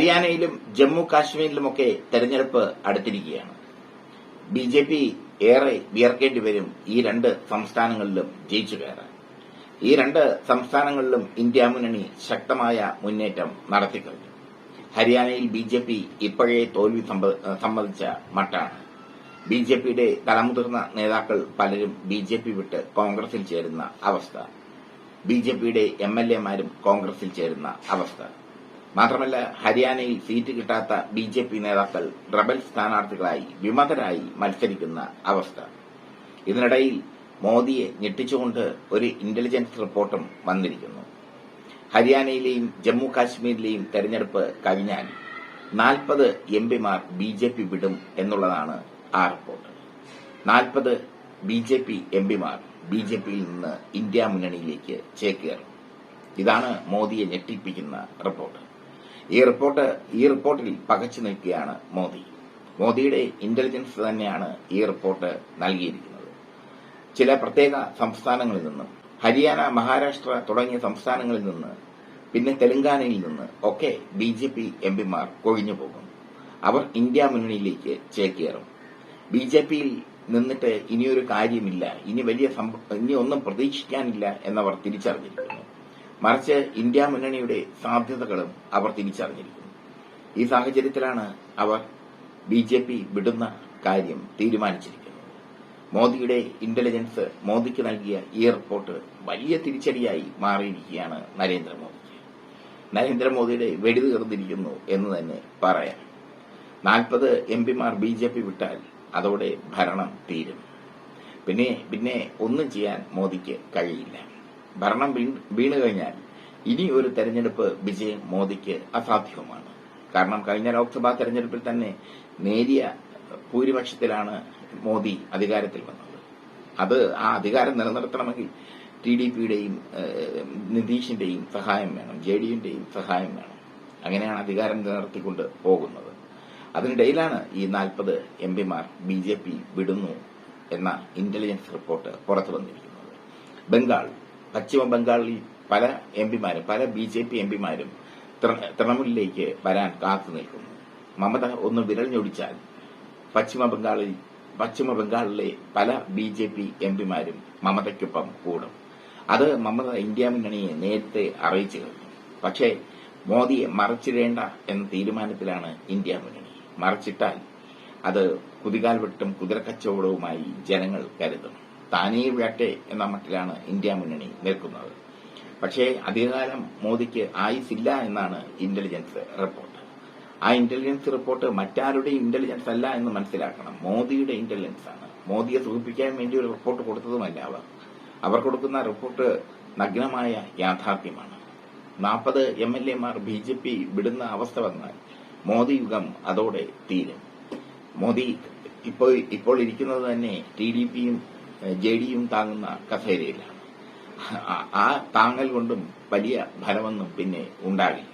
ഹരിയാനയിലും ജമ്മു കാശ്മീരിലുമൊക്കെ തെരഞ്ഞെടുപ്പ് അടുത്തിരിക്കുകയാണ്. B J P ഏറെ വിയർക്കേണ്ടി വരും ഈ രണ്ട് സംസ്ഥാനങ്ങളിലും ജയിച്ചു കയറാൻ. ഈ രണ്ട് സംസ്ഥാനങ്ങളിലും ഇന്ത്യ മുന്നണി ശക്തമായ മുന്നേറ്റം നടത്തിക്കഴിഞ്ഞു. ഹരിയാനയിൽ ബി ജെ പി ഇപ്പോഴേ തോൽവി സംബന്ധിച്ച മട്ടാണ്. ബി ജെ പിയുടെ തലമുതിർന്ന നേതാക്കൾ പലരും ബി ജെ പി വിട്ട് കോൺഗ്രസിൽ ചേരുന്ന അവസ്ഥ. ബി ജെ പിയുടെ എം എൽ എമാരും കോൺഗ്രസിൽ ചേരുന്ന അവസ്ഥ. മാത്രമല്ല ഹരിയാനയിൽ സീറ്റ് കിട്ടാത്ത ബി ജെ പി നേതാക്കൾ റബൽ സ്ഥാനാർത്ഥികളായി വിമതരായി മത്സരിക്കുന്ന അവസ്ഥ. ഇതിനിടയിൽ മോദിയെ ഞെട്ടിച്ചുകൊണ്ട് ഒരു ഇന്റലിജൻസ് റിപ്പോർട്ടും വന്നിരിക്കുന്നു. ഹരിയാനയിലെയും ജമ്മു കാശ്മീരിലെയും തെരഞ്ഞെടുപ്പ് കഴിഞ്ഞാൽ നാൽപ്പത് എം പിമാർ ബി ജെ പി വിടും എന്നുള്ളതാണ് ആ റിപ്പോർട്ട്. നാൽപ്പത് ബി ജെ പി എം പിമാർ ബി ജെ പിയിൽ നിന്ന് ഇന്ത്യ മുന്നണിയിലേക്ക് ചേക്കേറും. ഇതാണ് മോദിയെ ഞെട്ടിപ്പിക്കുന്ന റിപ്പോർട്ട്. ഈ റിപ്പോർട്ട് ഈ റിപ്പോർട്ടിൽ പകച്ചു നിൽക്കുകയാണ് മോദി. മോദിയുടെ ഇന്റലിജൻസ് തന്നെയാണ് ഈ റിപ്പോർട്ട് നൽകിയിരിക്കുന്നത്. ചില പ്രത്യേക സംസ്ഥാനങ്ങളിൽ നിന്നും ഹരിയാന മഹാരാഷ്ട്ര തുടങ്ങിയ സംസ്ഥാനങ്ങളിൽ നിന്ന് പിന്നെ തെലങ്കാനയിൽ നിന്ന് ഒക്കെ ബി ജെ പി എം പിമാർ കൊഴിഞ്ഞു പോകും. അവർ ഇന്ത്യ മുന്നണിയിലേക്ക് ചേക്കേറും. ബി ജെ പിയിൽ നിന്നിട്ട് ഇനിയൊരു കാര്യമില്ല. ഇനി വലിയ ഇനി ഒന്നും പ്രതീക്ഷിക്കാനില്ല എന്നവർ തിരിച്ചറിഞ്ഞിരിക്കുന്നു. മറിച്ച് ഇന്ത്യ മുന്നണിയുടെ സാധ്യതകളും അവർ തിരിച്ചറിഞ്ഞിരിക്കുന്നു. ഈ സാഹചര്യത്തിലാണ് അവർ ബി ജെ പി വിടുന്ന കാര്യം തീരുമാനിച്ചിരിക്കുന്നത്. മോദിയുടെ ഇന്റലിജൻസ് മോദിക്ക് നൽകിയ ഈ റിപ്പോർട്ട് വലിയ തിരിച്ചടിയായി മാറിയിരിക്കുകയാണ് നരേന്ദ്രമോദിക്ക്. നരേന്ദ്രമോദിയുടെ വെടി തീർന്നിരിക്കുന്നു എന്ന് തന്നെ പറയാം. നാൽപ്പത് എം പിമാർ ബി ജെ പി വിട്ടാൽ അതോടെ ഭരണം തീരും. പിന്നെ പിന്നെ ഒന്നും ചെയ്യാൻ മോദിക്ക് കഴിയില്ല. ഭരണം വീണ് കഴിഞ്ഞാൽ ഇനി ഒരു തെരഞ്ഞെടുപ്പ് വിജയം മോദിക്ക് അസാധ്യവുമാണ്. കാരണം കഴിഞ്ഞ ലോക്സഭാ തെരഞ്ഞെടുപ്പിൽ തന്നെ നേരിയ ഭൂരിപക്ഷത്തിലാണ് മോദി അധികാരത്തിൽ വന്നത്. അത് ആ അധികാരം നിലനിർത്തണമെങ്കിൽ ടി ഡി പിയുടെയും നിതീഷിന്റെയും സഹായം വേണം ജെ ഡി യുടെയും സഹായം വേണം. അങ്ങനെയാണ് അധികാരം നിലനിർത്തിക്കൊണ്ട് പോകുന്നത്. അതിനിടയിലാണ് ഈ നാൽപ്പത് എം പിമാർ ബി ജെ പി വിടുന്നു എന്ന ഇന്റലിജൻസ് റിപ്പോർട്ട് പുറത്തു വന്നിരിക്കുന്നത്. ബംഗാൾ പശ്ചിമ ബംഗാളിൽ പല എം പിമാരും പല ബി ജെ പി എം പിമാരും തൃണമൂലിലേക്ക് വരാൻ കാത്തു നിൽക്കുന്നു. മമത ഒന്ന് വിരൽ ഞൊടിച്ചാൽ പശ്ചിമ ബംഗാളിൽ പശ്ചിമ ബംഗാളിലെ പല ബി ജെ പി എം പിമാരും മമതയ്ക്കൊപ്പം കൂടും. അത് മമത ഇന്ത്യ മുന്നണിയെ നേരത്തെ അറിയിച്ചു കഴിഞ്ഞു. പക്ഷേ മോദിയെ മറച്ചിടേണ്ട എന്ന തീരുമാനത്തിലാണ് ഇന്ത്യ മുന്നണി. മറച്ചിട്ടാൽ അത് കുതികാൽ വെട്ടും കുതിരക്കച്ചവടവുമായി ജനങ്ങൾ കരുതും. താനേ വേട്ടെ എന്ന മട്ടിലാണ് ഇന്ത്യ മുന്നണി നിൽക്കുന്നത്. പക്ഷേ അധികകാലം മോദിക്ക് ആയുസില്ല എന്നാണ് ഇന്റലിജൻസ് റിപ്പോർട്ട് ആ ഇന്റലിജൻസ് റിപ്പോർട്ട് മറ്റാരുടെയും ഇന്റലിജൻസ് അല്ല എന്ന് മനസ്സിലാക്കണം. മോദിയുടെ ഇന്റലിജൻസ് ആണ്. മോദിയെ സൂചിപ്പിക്കാൻ വേണ്ടി ഒരു റിപ്പോർട്ട് കൊടുത്തതുമല്ല അവർ. അവർ കൊടുക്കുന്ന റിപ്പോർട്ട് നഗ്നമായ യാഥാർത്ഥ്യമാണ്. നാൽപ്പത് എം എൽ എമാർ ബി ജെ പി വിടുന്ന അവസ്ഥ വന്നാൽ മോദി യുഗം അതോടെ തീരും. മോദി ഇപ്പോൾ ഇപ്പോൾ ഇരിക്കുന്നത് തന്നെ ടി ഡി പിയും ജെ ഡിയും താങ്ങുന്ന കസേരയിലാണ് ആ- താങ്ങൽ കൊണ്ടും വലിയ ഫലമൊന്നും പിന്നെ ഉണ്ടാകില്ല